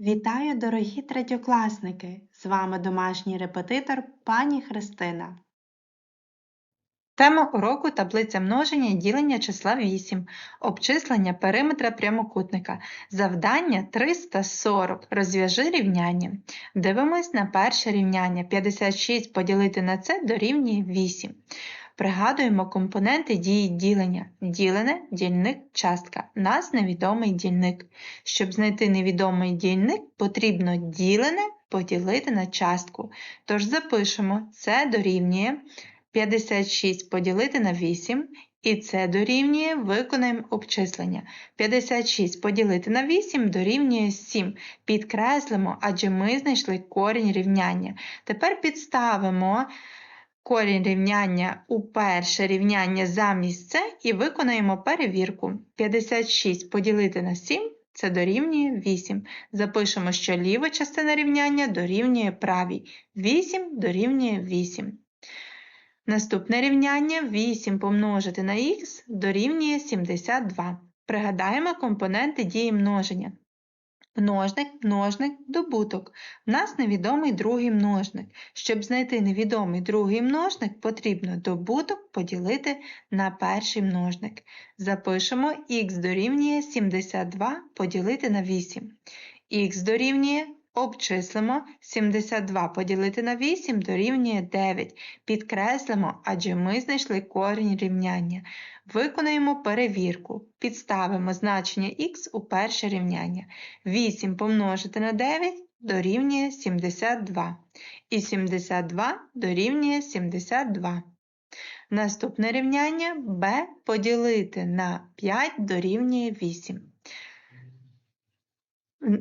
Вітаю, дорогі третьокласники! З вами домашній репетитор пані Христина. Тема уроку таблиця множення і ділення числа 8, обчислення периметра прямокутника. Завдання 340. Розв'яжи рівняння. Дивимось на перше рівняння. 56 поділити на це дорівнює 8. Пригадуємо компоненти дії ділення. Ділене, дільник, частка. Нас невідомий дільник. Щоб знайти невідомий дільник, потрібно ділене поділити на частку. Тож запишемо це дорівнює 56 поділити на 8, і це дорівнює, виконаємо обчислення. 56 поділити на 8 дорівнює 7. Підкреслимо, адже ми знайшли корінь рівняння. Тепер підставимо корінь рівняння у перше рівняння замість це і виконаємо перевірку. 56 поділити на 7 це дорівнює 8. Запишемо, що ліва частина рівняння дорівнює правій. 8 дорівнює 8. Наступне рівняння 8 помножити на х дорівнює 72. Пригадаємо компоненти дії множення. Множник, множник, добуток. У нас невідомий другий множник. Щоб знайти невідомий другий множник, потрібно добуток поділити на перший множник. Запишемо х дорівнює 72 поділити на 8. х дорівнює Обчислимо 72 поділити на 8 дорівнює 9. Підкреслимо, адже ми знайшли корінь рівняння. Виконаємо перевірку. Підставимо значення х у перше рівняння. 8 помножити на 9 дорівнює 72. І 72 дорівнює 72. Наступне рівняння b поділити на 5 дорівнює 8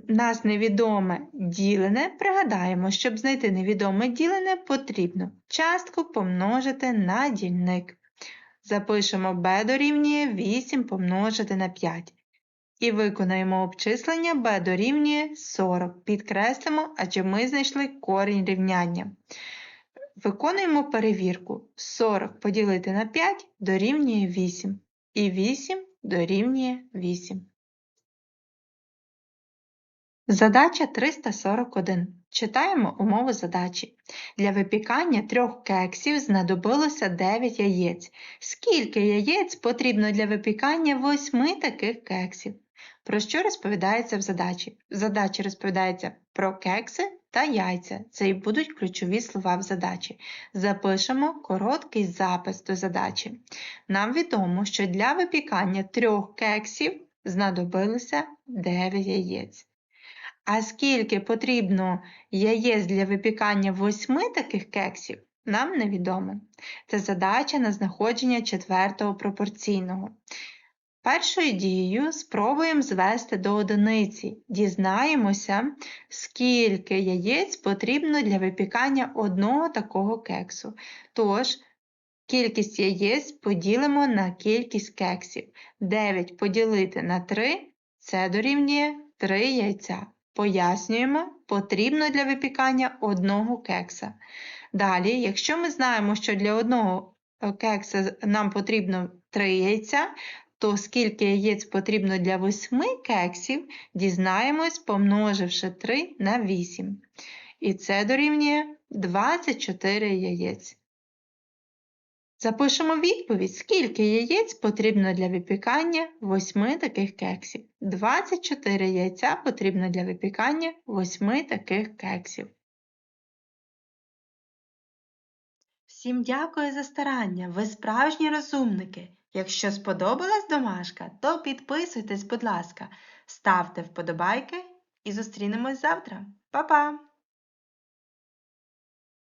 нас невідоме ділене, пригадаємо, щоб знайти невідоме ділене, потрібно частку помножити на дільник. Запишемо b дорівнює 8 помножити на 5. І виконаємо обчислення b дорівнює 40. Підкреслимо, адже ми знайшли корінь рівняння. Виконуємо перевірку. 40 поділити на 5 дорівнює 8. І 8 дорівнює 8. Задача 341. Читаємо умову задачі. Для випікання трьох кексів знадобилося 9 яєць. Скільки яєць потрібно для випікання восьми таких кексів? Про що розповідається в задачі? В задачі розповідається про кекси та яйця. Це і будуть ключові слова в задачі. Запишемо короткий запис до задачі. Нам відомо, що для випікання трьох кексів знадобилося 9 яєць. А скільки потрібно яєць для випікання восьми таких кексів, нам невідомо. Це задача на знаходження четвертого пропорційного. Першою дією спробуємо звести до одиниці. Дізнаємося, скільки яєць потрібно для випікання одного такого кексу. Тож, кількість яєць поділимо на кількість кексів. 9 поділити на 3 це дорівнює 3 яйця. Пояснюємо, потрібно для випікання одного кекса. Далі, якщо ми знаємо, що для одного е, кекса нам потрібно 3 яйця, то скільки яєць потрібно для 8 кексів, дізнаємось, помноживши 3 на 8. І це дорівнює 24 яєць. Запишемо відповідь, скільки яєць потрібно для випікання 8 таких кексів. 24 яйця потрібно для випікання 8 таких кексів. Всім дякую за старання, ви справжні розумники. Якщо сподобалась домашка, то підписуйтесь, будь ласка, ставте вподобайки і зустрінемось завтра. Па-па!